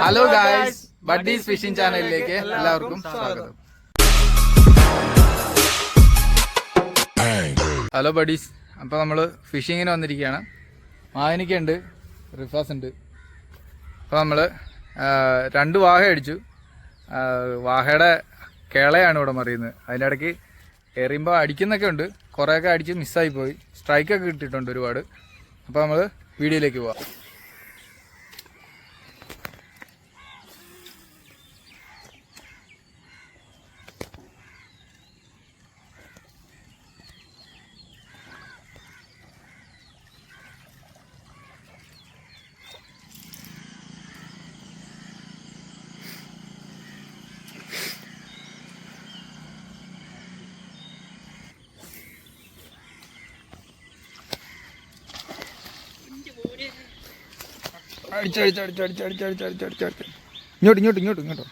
Hello guys buddies phishing ചാനലിലേക്ക് എല്ലാവർക്കും സ്വാഗതം ഹലോ ബഡീസ് അപ്പോൾ നമ്മൾ ഫിഷിങ്ങിന് വന്നിരിക്കുകയാണ് മായനിക്കുണ്ട് റിഫാസ് ഉണ്ട് അപ്പോൾ നമ്മൾ രണ്ട് വാഹ അടിച്ചു വാഹയുടെ കേളയാണ് ഇവിടെ മറിയുന്നത്. അതിന്റെ ഇടയ്ക്ക് എറിയുമ്പോൾ അടിക്കുന്നൊക്കെ ഉണ്ട്. കുറേയൊക്കെ അടിച്ച് മിസ്സായി പോയി. സ്ട്രൈക്കൊക്കെ കിട്ടിയിട്ടുണ്ട് ഒരുപാട്. അപ്പോൾ നമ്മൾ വീഡിയോയിലേക്ക് പോവാം. അടിച്ചടിച്ച് അടിച്ച് ഇങ്ങോട്ട് ഇങ്ങോട്ട് ഇങ്ങോട്ട് ഇങ്ങോട്ടോ.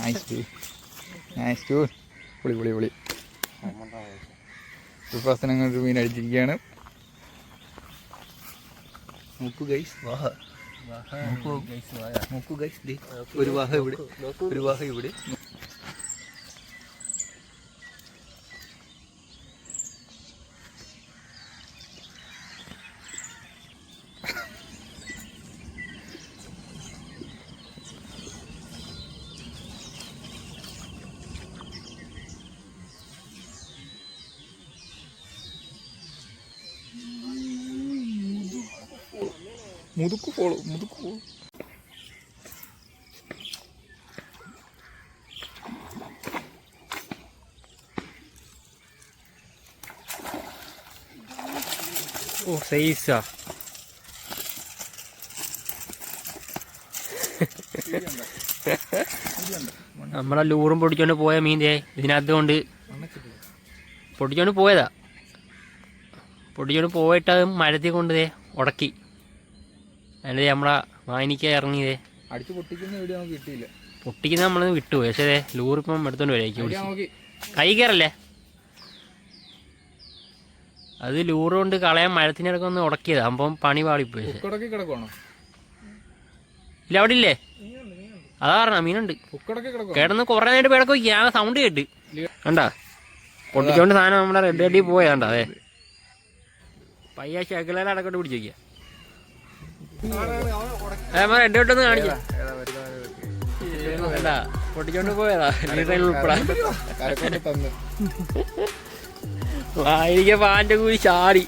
നൈസ് നൈസ് മീൻ അടിച്ചിരിക്കുകയാണ്. വാഹ നോക്കൂ. ഗൈസ് ദേ ഒരു വാഹ ഇവിടെ. ഒരു വാഹ ഇവിടെ. മുതുക്ക് പോളൂ മുതുക്ക് പോളു. ഓ സൈസാ നമ്മളെ ലൂറും പൊടിച്ചോണ്ട് പോയ മീൻ ദേ ഇതിനകത്ത് കൊണ്ട്. പൊടിച്ചോണ്ട് പോയതാ. പൊടിച്ചോണ്ട് പോയിട്ട് മരത്തിൽ കൊണ്ട് ഉടക്കി. അതിൽ നമ്മളെ വാനിക്ക ഇറങ്ങിയതേ? അടിച്ച് പൊട്ടിക്കുന്ന വീഡിയോ നമുക്ക് കിട്ടിയില്ല. പൊട്ടിക്കുന്ന നമ്മളൊന്ന് വിട്ടു പക്ഷേ ലൂറിപ്പം എടുത്തോണ്ട് വരായിരിക്കും കൈ കയറല്ലേ? അത് ലൂറ് കൊണ്ട് കളയാൻ മഴത്തിനിടക്ക് ഒന്ന് ഉടക്കിയത്. അപ്പം പണി പാളിപ്പോയി. ഇല്ല അവിടെ ഇല്ലേ? അതാ പറഞ്ഞ മീനുണ്ട്. കേടന്ന് കുറേ നേരം പേടൊക്കെ ആ സൗണ്ട് കേട്ട്. കണ്ടാ? പൊട്ടിച്ചോണ്ട് സാധനം നമ്മുടെ റെഡ് അടി പോയാണ്ടാ അതെ. പയ്യ ശകലേല അടക്കോട്ട് പിടിച്ചു വയ്ക്കുക. റെഡ് അട്ടൊന്ന് കാണിക്കാം. പൊട്ടിച്ചോണ്ട് പോയതാ. നീറയിൽ ഉൾപ്പെടാ കരക്കൊണ്ട് തന്ന്. വായിരിക്ക പാന്റെ കൂടി ചാടി.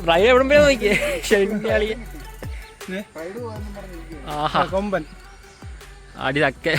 ബ്രൈഡ് എവിടെ പോയി നോക്കിയേ? ആഹാ. കൊമ്പൻ. അടി തക്കെ.